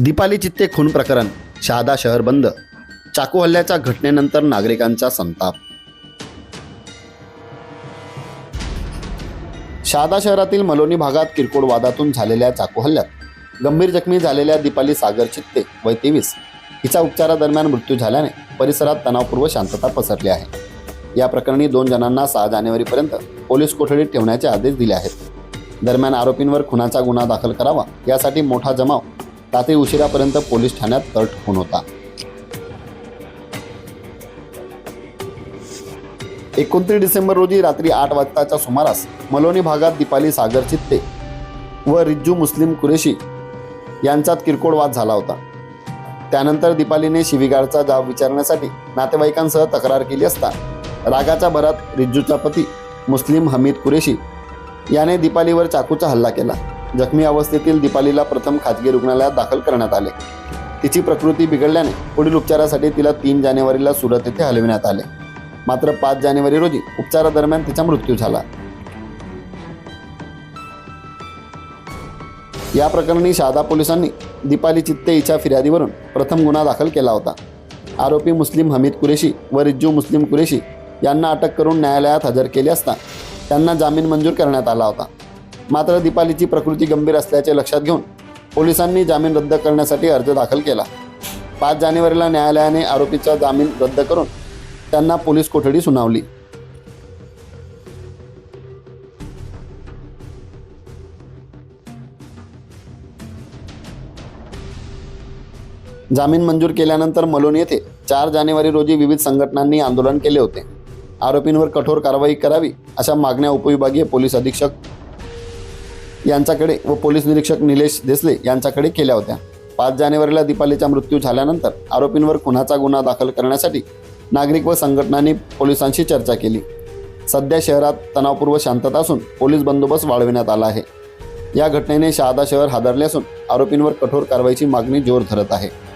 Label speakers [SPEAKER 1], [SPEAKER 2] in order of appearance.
[SPEAKER 1] दीपाली चित्ते खून प्रकरण शहादा शहर बंद चाकू हल्ल्याच्या घटनेनंतर नागरिकांचा संताप. शहादा शहरातील मलोनी भागात किरकोळ वादातून झालेल्या चाकू हल्ल्यात गंभीर जखमी झालेल्या दीपाली सागर चित्ते वय तेवीस हिचा उपचारादरम्यान मृत्यू झाल्याने परिसरात तणावपूर्व शांतता पसरली आहे. या प्रकरणी दोन जणांना सहा जानेवारीपर्यंत पोलीस कोठडीत ठेवण्याचे आदेश दिले आहेत. दरम्यान आरोपींवर खुनाचा गुन्हा दाखल करावा यासाठी मोठा जमाव रात्री उशिरापर्यंत पोलीस ठाण्यात तट होऊन होता. एकोणतीस डिसेंबर रोजी रात्री आठ वाजताच्या सुमारास मलोनी भागात दीपाली सागर चित्ते व रिज्जू मुस्लिम कुरेशी यांच्यात किरकोळ वाद झाला होता. त्यानंतर दीपालीने शिवीगाळचा जाब विचारण्यासाठी नातेवाईकांसह तक्रार केली असता रागाच्या भरात रिज्जूचा पती मुस्लिम हमीद कुरेशी याने दीपालीवर चाकूचा हल्ला केला. जखमी अवस्थेतील दीपालीला प्रथम खाजगी रुग्णालयात दाखल करण्यात आले. तिची प्रकृती बिघडल्याने पुढील उपचारासाठी तिला तीन जानेवारीला सुरत येथे हलविण्यात आले. मात्र पाच जानेवारी रोजी उपचारादरम्यान तिचा मृत्यू झाला. या प्रकरणी शहादा पोलिसांनी दीपाली चित्ते हिच्या फिर्यादीवरून प्रथम गुन्हा दाखल केला होता. आरोपी मुस्लिम हमीद कुरेशी व रिज्जू मुस्लिम कुरेशी यांना अटक करून न्यायालयात हजर केले असता त्यांना जामीन मंजूर करण्यात आला होता. मात्र दीपालीची प्रकृती गंभीर असल्याचे लक्षात घेऊन पोलिसांनी जामीन रद्द करण्यासाठी अर्ज दाखल केला. पाच जानेवारीला न्यायालयाने आरोपीचा जामीन रद्द करून त्यांना पोलीस कोठडी सुनावली. जामीन मंजूर केल्यानंतर मलोन येथे चार जानेवारी रोजी विविध संघटनांनी आंदोलन केले होते. आरोपींवर कठोर कारवाई करावी अशा मागण्या उपविभागीय पोलीस अधीक्षक यांच्याकडे व पोलीस निरीक्षक निलेश देसले यांच्याकडे केल्या होत्या. पाच जानेवारीला दीपालीचा मृत्यू झाल्यानंतर आरोपींवर खुनाचा गुन्हा दाखल करण्यासाठी नागरिक व संघटनांनी पोलिसांशी चर्चा केली. सध्या शहरात तणावपूर्व शांतता असून पोलीस बंदोबस्त वाढविण्यात आला आहे. या घटनेने शहादा शहर हादरले असून आरोपींवर कठोर कारवाईची मागणी जोर धरत आहे.